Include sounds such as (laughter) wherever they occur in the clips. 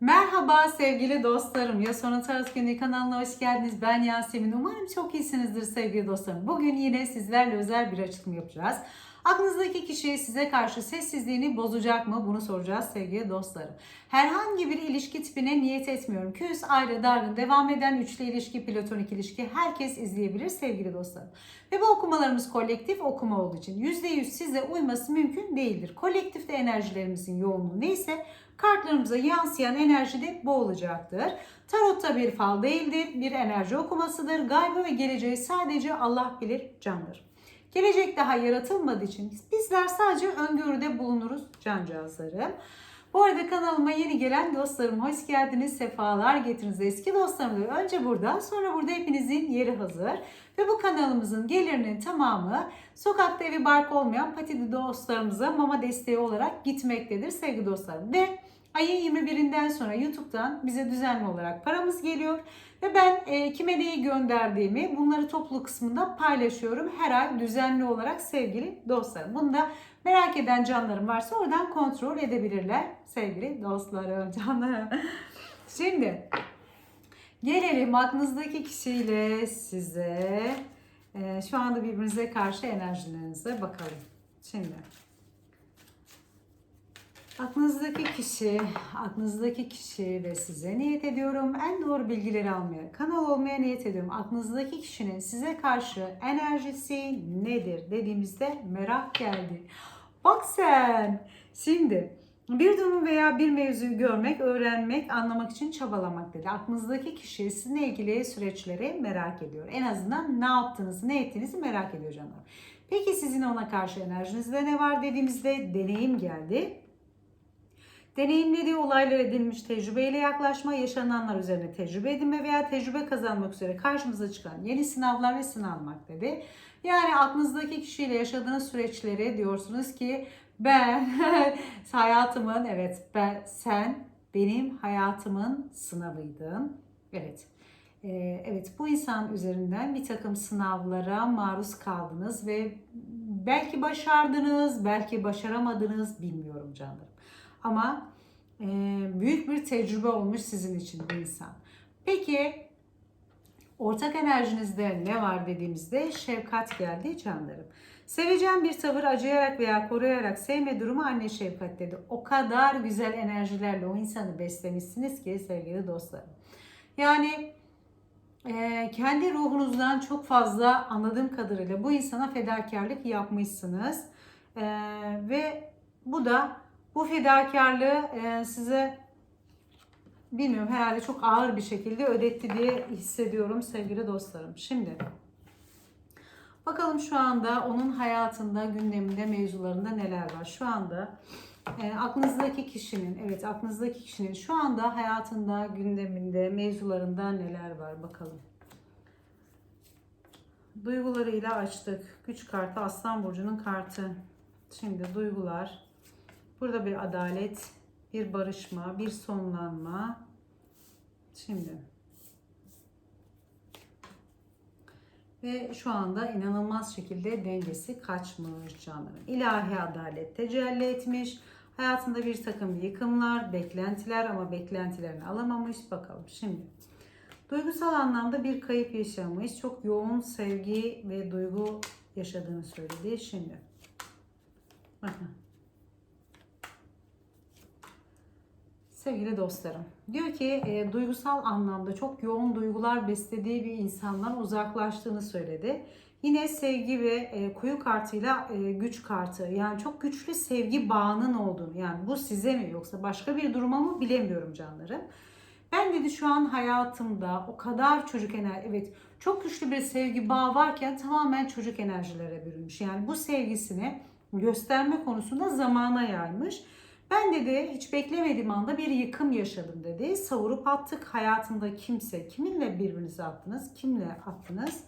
Merhaba sevgili dostlarım. Ya Sonra Tarot Günlüğü kanalına hoş geldiniz. Ben Yasemin. Umarım çok iyisinizdir sevgili dostlarım. Bugün yine sizlerle özel bir açılım yapacağız. Aklınızdaki kişi size karşı sessizliğini bozacak mı? Bunu soracağız sevgili dostlarım. Herhangi bir ilişki tipine niyet etmiyorum. Küs, ayrı, dargın, devam eden üçlü ilişki, platonik ilişki herkes izleyebilir sevgili dostlarım. Ve bu okumalarımız kolektif okuma olduğu için %100 size uyması mümkün değildir. Kolektifte enerjilerimizin yoğunluğu neyse kartlarımıza yansıyan enerji de bu olacaktır. Tarotta bir fal değildir, bir enerji okumasıdır. Gaybı ve geleceği sadece Allah bilir candır. Gelecek daha yaratılmadığı için bizler sadece öngörüde bulunuruz cancağızlarım. Bu arada kanalıma yeni gelen dostlarım hoş geldiniz, sefalar getiriniz. Eski dostlarım önce burada, sonra burada hepinizin yeri hazır. Ve bu kanalımızın gelirinin tamamı sokakta evi bark olmayan patidi dostlarımıza mama desteği olarak gitmektedir sevgili dostlarım. Ve ayın 21'inden sonra YouTube'dan bize düzenli olarak paramız geliyor. Ve ben e, kime neyi gönderdiğimi bunları toplu kısmında paylaşıyorum. Her ay düzenli olarak sevgili dostlarım. Bunu da merak eden canlarım varsa oradan kontrol edebilirler sevgili dostlarım, (laughs) canlarım. Şimdi gelelim aklınızdaki kişiyle size e, şu anda birbirinize karşı enerjilerinize bakalım. Şimdi Aklınızdaki kişi, aklınızdaki kişi ve size niyet ediyorum. En doğru bilgileri almaya, kanal olmaya niyet ediyorum. Aklınızdaki kişinin size karşı enerjisi nedir dediğimizde merak geldi. Bak sen. Şimdi bir durum veya bir mevzuyu görmek, öğrenmek, anlamak için çabalamak dedi. Aklınızdaki kişi sizinle ilgili süreçleri merak ediyor. En azından ne yaptığınızı, ne ettiğinizi merak ediyor canım. Peki sizin ona karşı enerjinizde ne var dediğimizde deneyim geldi. Deneyimlediği olaylar edinmiş tecrübeyle yaklaşma, yaşananlar üzerine tecrübe edinme veya tecrübe kazanmak üzere karşımıza çıkan yeni sınavlar ve sınanmak dedi. Yani aklınızdaki kişiyle yaşadığınız süreçleri diyorsunuz ki ben (laughs) hayatımın evet ben sen benim hayatımın sınavıydın. Evet. Ee, evet bu insan üzerinden bir takım sınavlara maruz kaldınız ve belki başardınız, belki başaramadınız bilmiyorum canlarım. Ama e, büyük bir tecrübe olmuş sizin için bu insan. Peki ortak enerjinizde ne var dediğimizde şefkat geldi canlarım. Seveceğim bir tavır acıyarak veya koruyarak sevme durumu anne şefkat dedi. O kadar güzel enerjilerle o insanı beslemişsiniz ki sevgili dostlarım. Yani e, kendi ruhunuzdan çok fazla anladığım kadarıyla bu insana fedakarlık yapmışsınız. E, ve bu da bu fedakarlığı e, size bilmiyorum herhalde çok ağır bir şekilde ödetti diye hissediyorum sevgili dostlarım. Şimdi bakalım şu anda onun hayatında, gündeminde, mevzularında neler var. Şu anda e, aklınızdaki kişinin, evet aklınızdaki kişinin şu anda hayatında, gündeminde, mevzularında neler var bakalım. Duygularıyla açtık. Güç kartı Aslan Burcu'nun kartı. Şimdi duygular, Burada bir adalet, bir barışma, bir sonlanma. Şimdi ve şu anda inanılmaz şekilde dengesi kaçmış canlarım. İlahi adalet tecelli etmiş. Hayatında bir takım yıkımlar, beklentiler ama beklentilerini alamamış. Bakalım şimdi. Duygusal anlamda bir kayıp yaşamış. Çok yoğun sevgi ve duygu yaşadığını söyledi. Şimdi. Bakın. Sevgili dostlarım, diyor ki e, duygusal anlamda çok yoğun duygular beslediği bir insandan uzaklaştığını söyledi. Yine sevgi ve e, kuyu kartıyla e, güç kartı yani çok güçlü sevgi bağının olduğunu yani bu size mi yoksa başka bir duruma mı bilemiyorum canlarım. Ben dedi şu an hayatımda o kadar çocuk enerji evet çok güçlü bir sevgi bağı varken tamamen çocuk enerjilere bürünmüş. Yani bu sevgisini gösterme konusunda zamana yaymış. Ben dedi hiç beklemediğim anda bir yıkım yaşadım dedi. Savurup attık hayatında kimse. Kiminle birbirinize attınız? Kimle attınız?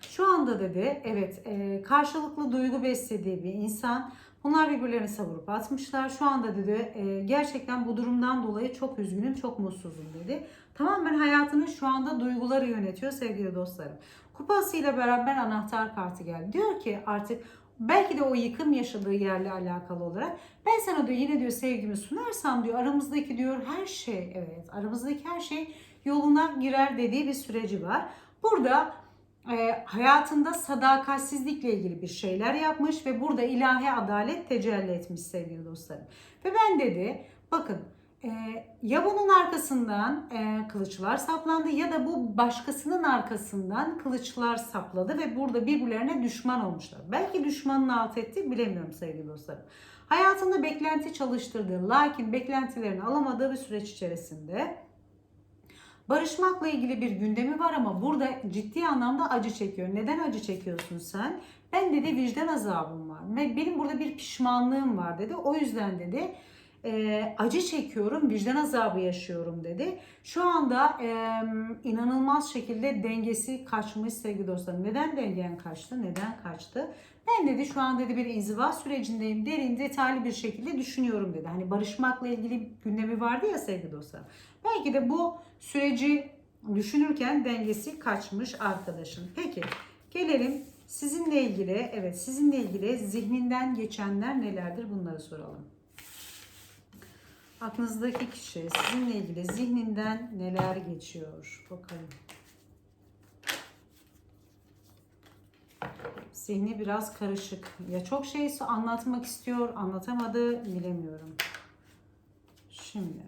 Şu anda dedi evet e, karşılıklı duygu beslediği bir insan. Bunlar birbirlerini savurup atmışlar. Şu anda dedi e, gerçekten bu durumdan dolayı çok üzgünüm, çok mutsuzum dedi. Tamamen hayatını şu anda duyguları yönetiyor sevgili dostlarım. Kupasıyla beraber anahtar kartı geldi. Diyor ki artık belki de o yıkım yaşadığı yerle alakalı olarak ben sana diyor yine diyor sevgimi sunarsam diyor aramızdaki diyor her şey evet aramızdaki her şey yoluna girer dediği bir süreci var. Burada e, hayatında sadakatsizlikle ilgili bir şeyler yapmış ve burada ilahi adalet tecelli etmiş sevgili dostlarım. Ve ben dedi bakın e, ya bunun arkasından e, kılıçlar saplandı ya da bu başkasının arkasından kılıçlar sapladı ve burada birbirlerine düşman olmuşlar. Belki düşmanını alt etti bilemiyorum sevgili dostlarım. Hayatında beklenti çalıştırdığı lakin beklentilerini alamadığı bir süreç içerisinde barışmakla ilgili bir gündemi var ama burada ciddi anlamda acı çekiyor. Neden acı çekiyorsun sen? Ben dedi vicdan azabım var. Ve benim burada bir pişmanlığım var dedi. O yüzden dedi e, acı çekiyorum, vicdan azabı yaşıyorum dedi. Şu anda e, inanılmaz şekilde dengesi kaçmış sevgili dostlarım. Neden dengen kaçtı? Neden kaçtı? Ben dedi şu an dedi bir inziva sürecindeyim. Derin, detaylı bir şekilde düşünüyorum dedi. Hani barışmakla ilgili gündemi vardı ya sevgili dostlar. Belki de bu süreci düşünürken dengesi kaçmış arkadaşın. Peki gelelim sizinle ilgili, evet sizinle ilgili zihninden geçenler nelerdir bunları soralım. Aklınızdaki kişi sizinle ilgili zihninden neler geçiyor? Bakalım. Zihni biraz karışık. Ya çok şey anlatmak istiyor, anlatamadı bilemiyorum. Şimdi.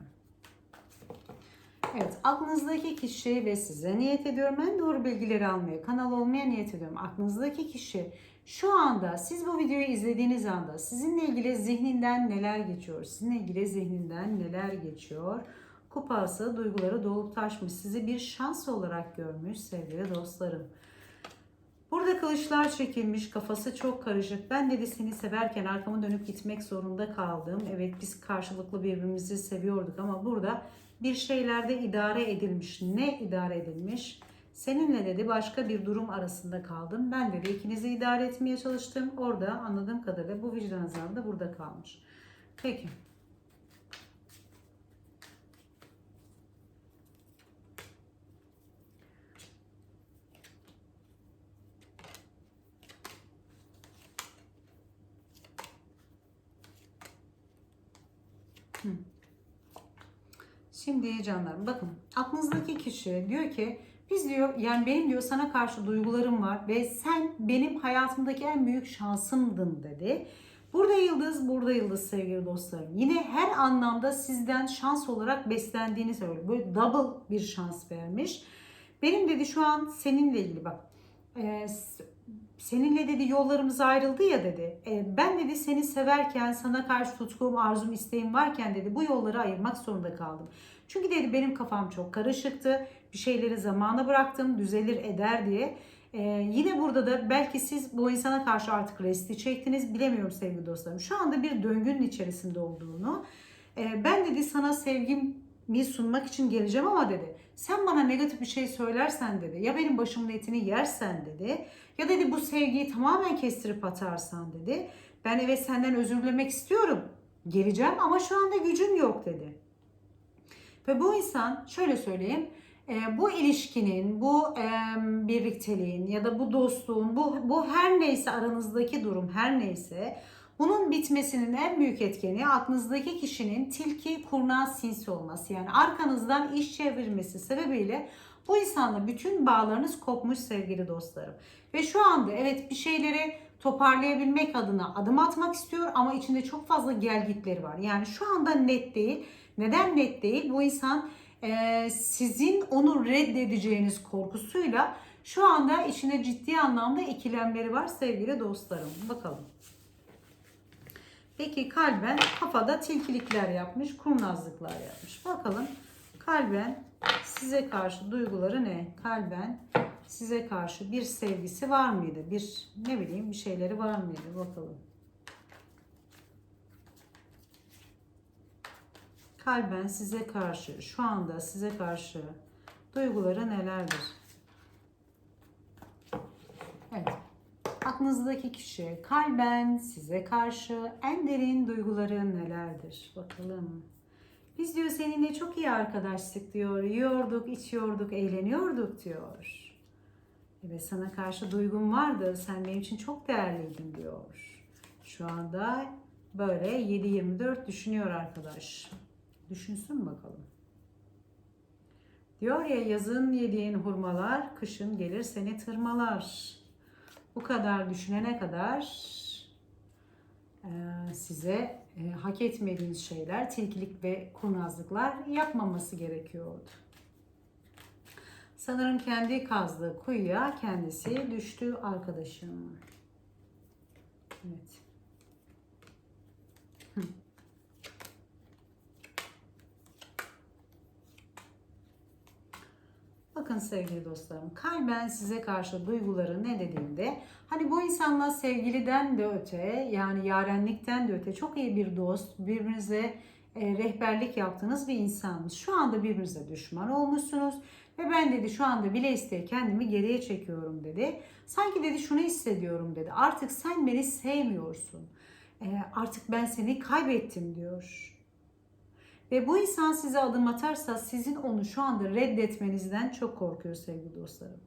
Evet, aklınızdaki kişi ve size niyet ediyorum. Ben doğru bilgileri almaya, kanal olmaya niyet ediyorum. Aklınızdaki kişi şu anda siz bu videoyu izlediğiniz anda sizinle ilgili zihninden neler geçiyor? Sizinle ilgili zihninden neler geçiyor? Kupası, duyguları dolup taşmış. Sizi bir şans olarak görmüş sevgili dostlarım. Burada kılıçlar çekilmiş, kafası çok karışık. Ben dedi seni severken arkamı dönüp gitmek zorunda kaldım. Evet biz karşılıklı birbirimizi seviyorduk ama burada bir şeylerde idare edilmiş. Ne idare edilmiş? Seninle dedi başka bir durum arasında kaldım. Ben dedi ikinizi idare etmeye çalıştım. Orada anladığım kadarıyla bu vicdan azabı da burada kalmış. Peki. Şimdi canlarım bakın aklınızdaki kişi diyor ki biz diyor yani benim diyor sana karşı duygularım var ve sen benim hayatımdaki en büyük şansımdın dedi. Burada yıldız, burada yıldız sevgili dostlarım. Yine her anlamda sizden şans olarak beslendiğini söylüyor. Böyle double bir şans vermiş. Benim dedi şu an seninle ilgili bak. E, seninle dedi yollarımız ayrıldı ya dedi. E, ben dedi seni severken sana karşı tutkum, arzum, isteğim varken dedi bu yolları ayırmak zorunda kaldım. Çünkü dedi benim kafam çok karışıktı. Bir şeyleri zamana bıraktım, düzelir eder diye. Ee, yine burada da belki siz bu insana karşı artık resti çektiniz. Bilemiyorum sevgili dostlarım. Şu anda bir döngünün içerisinde olduğunu. Ee, ben dedi sana sevgimi sunmak için geleceğim ama dedi. Sen bana negatif bir şey söylersen dedi. Ya benim başımın etini yersen dedi. Ya dedi bu sevgiyi tamamen kestirip atarsan dedi. Ben evet senden özür dilemek istiyorum. Geleceğim ama şu anda gücüm yok dedi. Ve bu insan şöyle söyleyeyim e, bu ilişkinin, bu e, birlikteliğin ya da bu dostluğun, bu, bu her neyse aranızdaki durum her neyse bunun bitmesinin en büyük etkeni aklınızdaki kişinin tilki, kurnaz, sinsi olması. Yani arkanızdan iş çevirmesi sebebiyle bu insanla bütün bağlarınız kopmuş sevgili dostlarım. Ve şu anda evet bir şeyleri toparlayabilmek adına adım atmak istiyor ama içinde çok fazla gelgitleri var. Yani şu anda net değil. Neden net değil? Bu insan e, sizin onu reddedeceğiniz korkusuyla şu anda içinde ciddi anlamda ikilemleri var sevgili dostlarım. Bakalım. Peki kalben kafada tilkilikler yapmış, kurnazlıklar yapmış. Bakalım kalben size karşı duyguları ne? Kalben size karşı bir sevgisi var mıydı? Bir ne bileyim bir şeyleri var mıydı? Bakalım. Kalben size karşı, şu anda size karşı duyguları nelerdir? Evet. Aklınızdaki kişi kalben size karşı en derin duyguları nelerdir? Bakalım. Biz diyor seninle çok iyi arkadaşlık diyor. Yiyorduk, içiyorduk, eğleniyorduk diyor. Evet sana karşı duygum vardı. Sen benim için çok değerliydin diyor. Şu anda böyle 7-24 düşünüyor arkadaş. Düşünsün bakalım. Diyor ya yazın yediğin hurmalar kışın gelir seni tırmalar. Bu kadar düşünene kadar e, size e, hak etmediğiniz şeyler, tilkilik ve kurnazlıklar yapmaması gerekiyordu. Sanırım kendi kazdığı kuyuya kendisi düştü arkadaşım. Evet. Bakın sevgili dostlarım, kalben size karşı duyguları ne dediğimde hani bu insanla sevgiliden de öte yani yarenlikten de öte çok iyi bir dost, birbirinize e, rehberlik yaptığınız bir insansınız. Şu anda birbirinize düşman olmuşsunuz ve ben dedi şu anda bile isteye kendimi geriye çekiyorum dedi. Sanki dedi şunu hissediyorum dedi. Artık sen beni sevmiyorsun. E, artık ben seni kaybettim diyor. Ve bu insan size adım atarsa sizin onu şu anda reddetmenizden çok korkuyor sevgili dostlarım.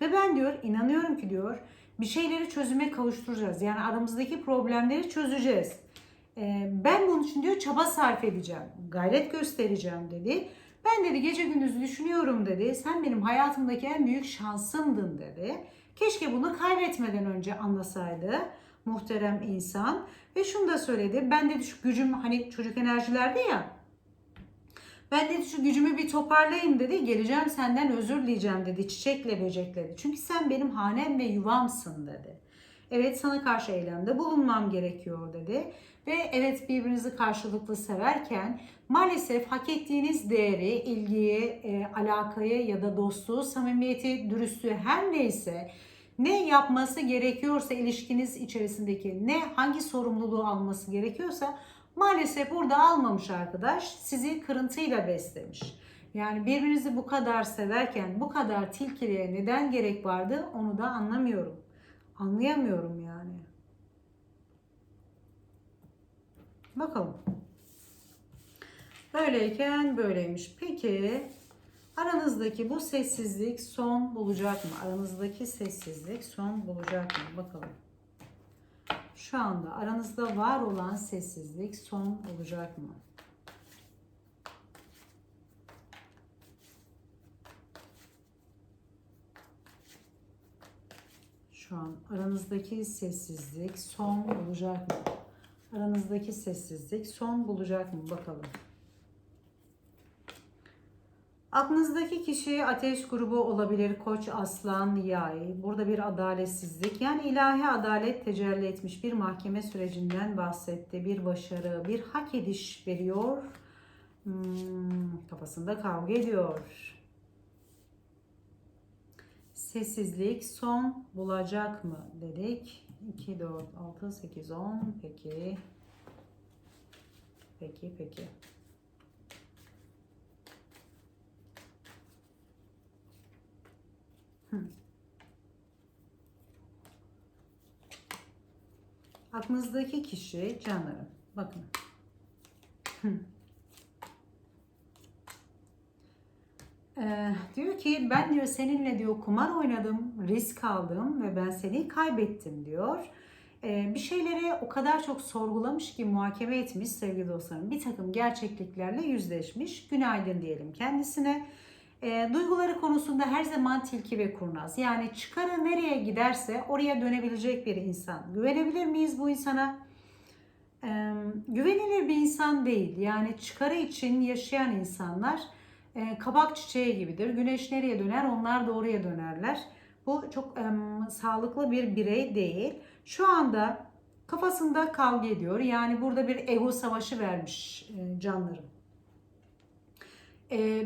Ve ben diyor inanıyorum ki diyor bir şeyleri çözüme kavuşturacağız. Yani aramızdaki problemleri çözeceğiz. Ee, ben bunun için diyor çaba sarf edeceğim. Gayret göstereceğim dedi. Ben dedi gece gündüz düşünüyorum dedi. Sen benim hayatımdaki en büyük şansımdın dedi. Keşke bunu kaybetmeden önce anlasaydı muhterem insan. Ve şunu da söyledi. Ben dedi şu gücüm hani çocuk enerjilerde ya ben dedi şu gücümü bir toparlayayım dedi. Geleceğim senden özür dileyeceğim dedi. Çiçekle böcekle dedi. Çünkü sen benim hanem ve yuvamsın dedi. Evet sana karşı eylemde bulunmam gerekiyor dedi. Ve evet birbirinizi karşılıklı severken maalesef hak ettiğiniz değeri, ilgiyi, e, alakayı ya da dostluğu, samimiyeti, dürüstlüğü her neyse ne yapması gerekiyorsa ilişkiniz içerisindeki ne hangi sorumluluğu alması gerekiyorsa Maalesef burada almamış arkadaş. Sizi kırıntıyla beslemiş. Yani birbirinizi bu kadar severken bu kadar tilkiliğe neden gerek vardı onu da anlamıyorum. Anlayamıyorum yani. Bakalım. Böyleyken böyleymiş. Peki aranızdaki bu sessizlik son bulacak mı? Aranızdaki sessizlik son bulacak mı? Bakalım şu anda aranızda var olan sessizlik son olacak mı? Şu an aranızdaki sessizlik son olacak mı? Aranızdaki sessizlik son bulacak mı? Bakalım. Aklınızdaki kişi ateş grubu olabilir, koç, aslan, yay. Burada bir adaletsizlik yani ilahi adalet tecelli etmiş bir mahkeme sürecinden bahsetti. Bir başarı, bir hak ediş veriyor. Hmm, kafasında kavga ediyor. Sessizlik son bulacak mı dedik. 2, 4, 6, 8, 10. Peki. Peki, peki. Aklınızdaki kişi canlarım. Bakın. Ee, diyor ki ben diyor seninle diyor kumar oynadım, risk aldım ve ben seni kaybettim diyor. Ee, bir şeyleri o kadar çok sorgulamış ki muhakeme etmiş sevgili dostlarım. Bir takım gerçekliklerle yüzleşmiş. Günaydın diyelim kendisine. E, duyguları konusunda her zaman tilki ve kurnaz. Yani çıkarı nereye giderse oraya dönebilecek bir insan. Güvenebilir miyiz bu insana? E, güvenilir bir insan değil. Yani çıkarı için yaşayan insanlar e, kabak çiçeği gibidir. Güneş nereye döner onlar da oraya dönerler. Bu çok e, sağlıklı bir birey değil. Şu anda kafasında kavga ediyor. Yani burada bir ego savaşı vermiş e, canlarım. E,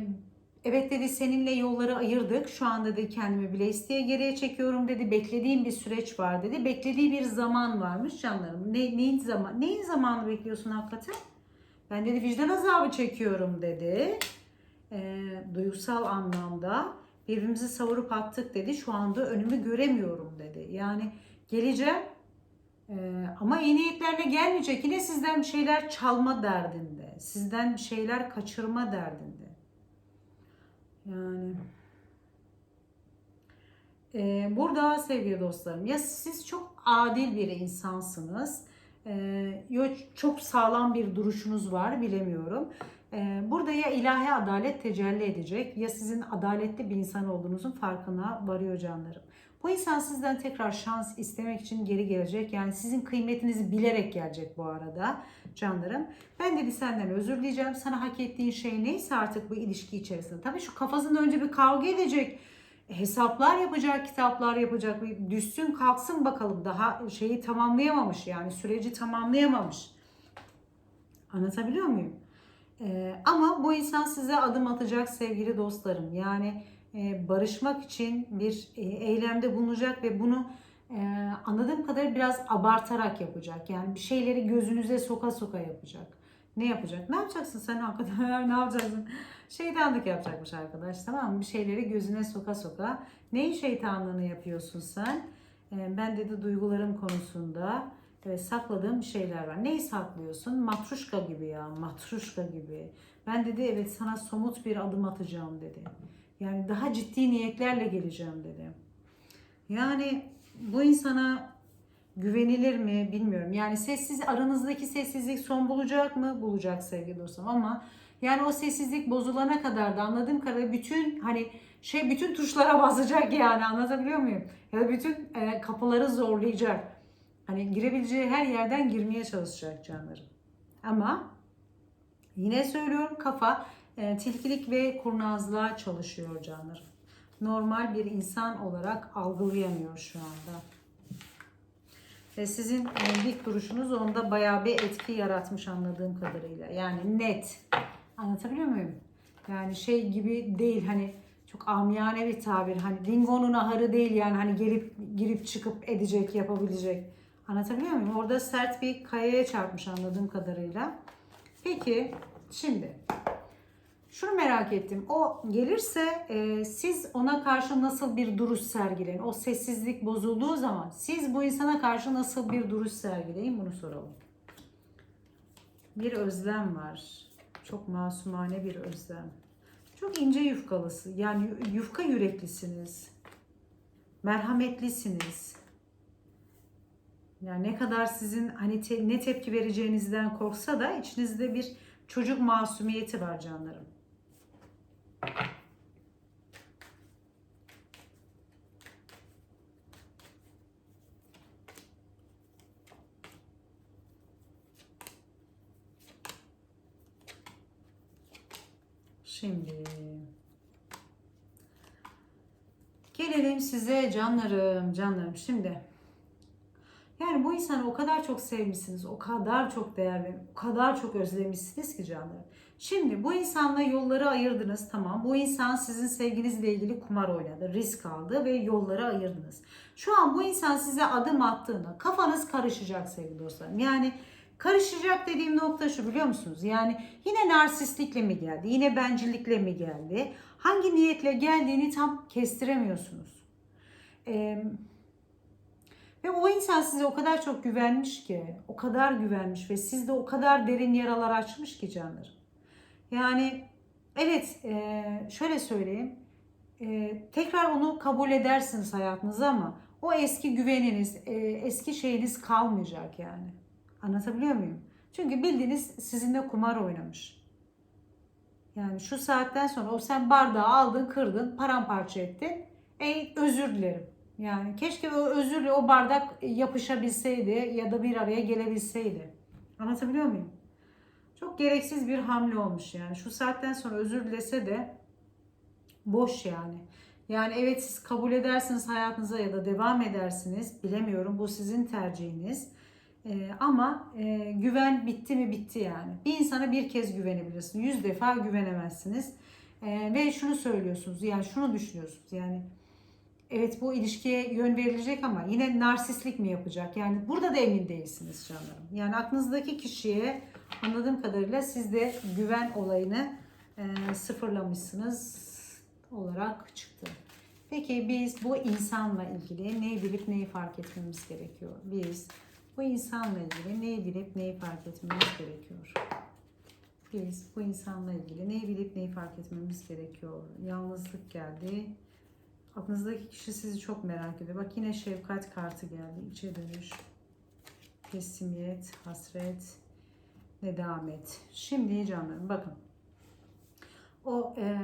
Evet dedi seninle yolları ayırdık. Şu anda dedi kendimi bile isteye geriye çekiyorum dedi. Beklediğim bir süreç var dedi. Beklediği bir zaman varmış canlarım. Ne, neyin zaman neyin zamanı bekliyorsun hakikaten? Ben dedi vicdan azabı çekiyorum dedi. E, duygusal anlamda birbirimizi savurup attık dedi. Şu anda önümü göremiyorum dedi. Yani geleceğim e, ama iyi niyetlerle gelmeyecek. Yine sizden bir şeyler çalma derdinde. Sizden bir şeyler kaçırma derdinde. Yani Ee, burada sevgili dostlarım ya siz çok adil bir insansınız. Ee, ya çok sağlam bir duruşunuz var bilemiyorum. Ee, burada ya ilahi adalet tecelli edecek ya sizin adaletli bir insan olduğunuzun farkına varıyor canlarım. Bu insan sizden tekrar şans istemek için geri gelecek. Yani sizin kıymetinizi bilerek gelecek bu arada canlarım. Ben dedi senden özür dileyeceğim. Sana hak ettiğin şey neyse artık bu ilişki içerisinde. Tabii şu kafasında önce bir kavga edecek. Hesaplar yapacak, kitaplar yapacak. Bir düşsün kalksın bakalım. Daha şeyi tamamlayamamış yani süreci tamamlayamamış. Anlatabiliyor muyum? Ee, ama bu insan size adım atacak sevgili dostlarım. Yani e, barışmak için bir e, eylemde bulunacak ve bunu e, anladığım kadarıyla biraz abartarak yapacak. Yani bir şeyleri gözünüze soka soka yapacak. Ne yapacak? Ne yapacaksın sen hakikaten? (laughs) ne yapacaksın? Şeytanlık yapacakmış arkadaş tamam mı? Bir şeyleri gözüne soka soka. Neyin şeytanlığını yapıyorsun sen? E, ben dedi duygularım konusunda evet, sakladığım şeyler var. Neyi saklıyorsun? Matruşka gibi ya, matruşka gibi. Ben dedi evet sana somut bir adım atacağım dedi. Yani daha ciddi niyetlerle geleceğim dedi. Yani bu insana güvenilir mi bilmiyorum. Yani sessiz aranızdaki sessizlik son bulacak mı? Bulacak sevgili dostum ama yani o sessizlik bozulana kadar da anladığım kadarıyla bütün hani şey bütün tuşlara (laughs) basacak yani anlatabiliyor muyum? Ya da bütün e, kapıları zorlayacak. Hani girebileceği her yerden girmeye çalışacak canlarım. Ama yine söylüyorum kafa e, tilkilik ve kurnazlığa çalışıyor canlarım. Normal bir insan olarak algılayamıyor şu anda. Ve sizin e, dik duruşunuz onda bayağı bir etki yaratmış anladığım kadarıyla. Yani net. Anlatabiliyor muyum? Yani şey gibi değil hani çok amiyane bir tabir. Hani dingonun ahırı değil yani hani gelip girip çıkıp edecek, yapabilecek. Anlatabiliyor muyum? Orada sert bir kayaya çarpmış anladığım kadarıyla. Peki şimdi şunu merak ettim. O gelirse e, siz ona karşı nasıl bir duruş sergileyin? O sessizlik bozulduğu zaman siz bu insana karşı nasıl bir duruş sergileyin? Bunu soralım. Bir özlem var. Çok masumane bir özlem. Çok ince yufkalısı. Yani yufka yüreklisiniz. Merhametlisiniz. Yani ne kadar sizin hani te- ne tepki vereceğinizden korksa da içinizde bir çocuk masumiyeti var canlarım. Şimdi gelelim size canlarım, canlarım. Şimdi insanı o kadar çok sevmişsiniz, o kadar çok değer verin, o kadar çok özlemişsiniz ki canlarım. Şimdi bu insanla yolları ayırdınız tamam. Bu insan sizin sevginizle ilgili kumar oynadı, risk aldı ve yolları ayırdınız. Şu an bu insan size adım attığında kafanız karışacak sevgili dostlarım. Yani karışacak dediğim nokta şu biliyor musunuz? Yani yine narsistlikle mi geldi, yine bencillikle mi geldi? Hangi niyetle geldiğini tam kestiremiyorsunuz. Eee ve o insan size o kadar çok güvenmiş ki, o kadar güvenmiş ve sizde o kadar derin yaralar açmış ki canlarım. Yani evet e, şöyle söyleyeyim, e, tekrar onu kabul edersiniz hayatınıza ama o eski güveniniz, e, eski şeyiniz kalmayacak yani. Anlatabiliyor muyum? Çünkü bildiğiniz sizinle kumar oynamış. Yani şu saatten sonra o sen bardağı aldın, kırdın, paramparça ettin. Ey özür dilerim. Yani keşke o özürle o bardak yapışabilseydi ya da bir araya gelebilseydi. Anlatabiliyor muyum? Çok gereksiz bir hamle olmuş yani. Şu saatten sonra özür dilese de boş yani. Yani evet siz kabul edersiniz hayatınıza ya da devam edersiniz. Bilemiyorum bu sizin tercihiniz. Ee, ama e, güven bitti mi bitti yani. Bir insana bir kez güvenebilirsiniz. Yüz defa güvenemezsiniz. Ee, ve şunu söylüyorsunuz yani şunu düşünüyorsunuz yani evet bu ilişkiye yön verilecek ama yine narsistlik mi yapacak? Yani burada da emin değilsiniz canlarım. Yani aklınızdaki kişiye anladığım kadarıyla siz de güven olayını e, sıfırlamışsınız olarak çıktı. Peki biz bu insanla ilgili neyi bilip neyi fark etmemiz gerekiyor? Biz bu insanla ilgili neyi bilip neyi fark etmemiz gerekiyor? Biz bu insanla ilgili neyi bilip neyi fark etmemiz gerekiyor? Yalnızlık geldi, Aklınızdaki kişi sizi çok merak ediyor. Bak yine şefkat kartı geldi. İçe dönüş, teslimiyet, hasret, nedamet. Şimdi canlarım bakın. O e,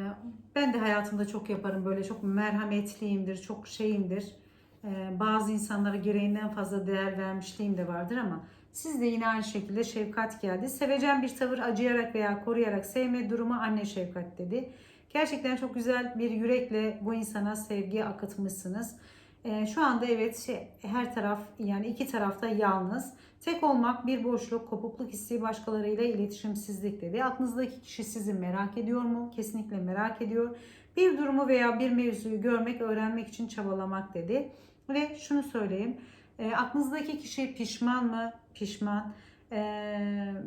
ben de hayatımda çok yaparım böyle çok merhametliyimdir, çok şeyimdir. E, bazı insanlara gereğinden fazla değer vermişliğim de vardır ama siz de yine aynı şekilde şefkat geldi. Sevecen bir tavır acıyarak veya koruyarak sevme durumu anne şefkat dedi. Gerçekten çok güzel bir yürekle bu insana sevgi akıtmışsınız. Ee, şu anda evet şey, her taraf yani iki tarafta yalnız. Tek olmak bir boşluk, kopukluk hissi başkalarıyla iletişimsizlik dedi. Aklınızdaki kişi sizi merak ediyor mu? Kesinlikle merak ediyor. Bir durumu veya bir mevzuyu görmek, öğrenmek için çabalamak dedi. Ve şunu söyleyeyim. E, aklınızdaki kişi pişman mı? Pişman. E,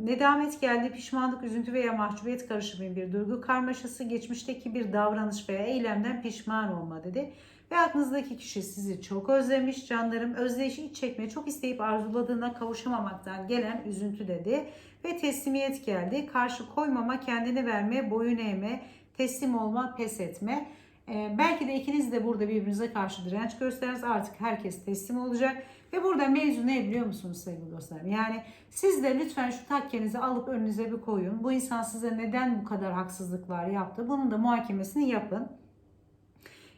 nedamet geldi, pişmanlık, üzüntü veya mahcubiyet karışımı bir duygu karmaşası, geçmişteki bir davranış veya eylemden pişman olma dedi. Ve aklınızdaki kişi sizi çok özlemiş canlarım. Özleyişi iç çekme, çok isteyip arzuladığına kavuşamamaktan gelen üzüntü dedi. Ve teslimiyet geldi. Karşı koymama, kendini verme, boyun eğme, teslim olma, pes etme. Ee, belki de ikiniz de burada birbirinize karşı direnç gösteririz. Artık herkes teslim olacak. Ve burada mevzu ne biliyor musunuz sevgili dostlarım? Yani siz de lütfen şu takkenizi alıp önünüze bir koyun. Bu insan size neden bu kadar haksızlıklar yaptı? Bunun da muhakemesini yapın.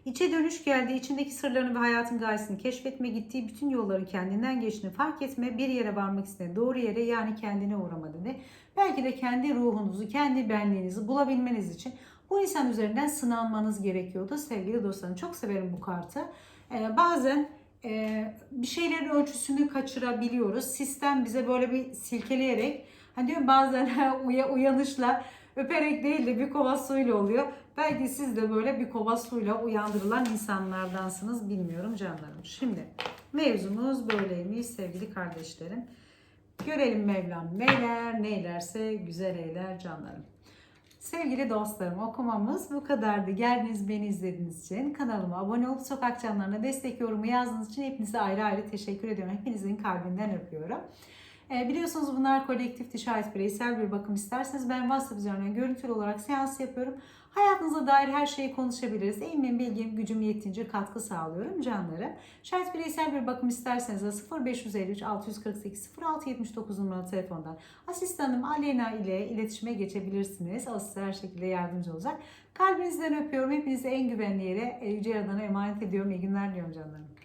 İçe dönüş geldi, içindeki sırlarını ve hayatın gayesini keşfetme, gittiği bütün yolları kendinden geçtiğini fark etme, bir yere varmak istediğini doğru yere yani kendine uğrama dedi. Belki de kendi ruhunuzu, kendi benliğinizi bulabilmeniz için bu insan üzerinden sınanmanız gerekiyordu sevgili dostlarım. Çok severim bu kartı. Ee, bazen bir şeylerin ölçüsünü kaçırabiliyoruz. Sistem bize böyle bir silkeleyerek hani diyorum bazen (laughs) uya- uyanışla öperek değil de bir kova suyla oluyor. Belki siz de böyle bir kova suyla uyandırılan insanlardansınız bilmiyorum canlarım. Şimdi mevzumuz böyleymiş sevgili kardeşlerim. Görelim Mevlam neler neylerse güzel eyler canlarım. Sevgili dostlarım okumamız bu kadardı. Geldiniz beni izlediğiniz için kanalıma abone olup sokak canlarına destek yorumu yazdığınız için hepinize ayrı ayrı teşekkür ediyorum. Hepinizin kalbinden öpüyorum. E, biliyorsunuz bunlar kolektif ait bireysel bir bakım isterseniz ben WhatsApp üzerinden görüntülü olarak seans yapıyorum. Hayatınıza dair her şeyi konuşabiliriz. Eğimin, bilgim, gücüm yettiğince katkı sağlıyorum canlarım. Şayet bireysel bir bakım isterseniz de 0553 648 0679 numaralı telefondan asistanım Aleyna ile iletişime geçebilirsiniz. Size her şekilde yardımcı olacak. Kalbinizden öpüyorum. Hepinizi en güvenli yere Yüce Yaradan'a emanet ediyorum. İyi günler diliyorum canlarım.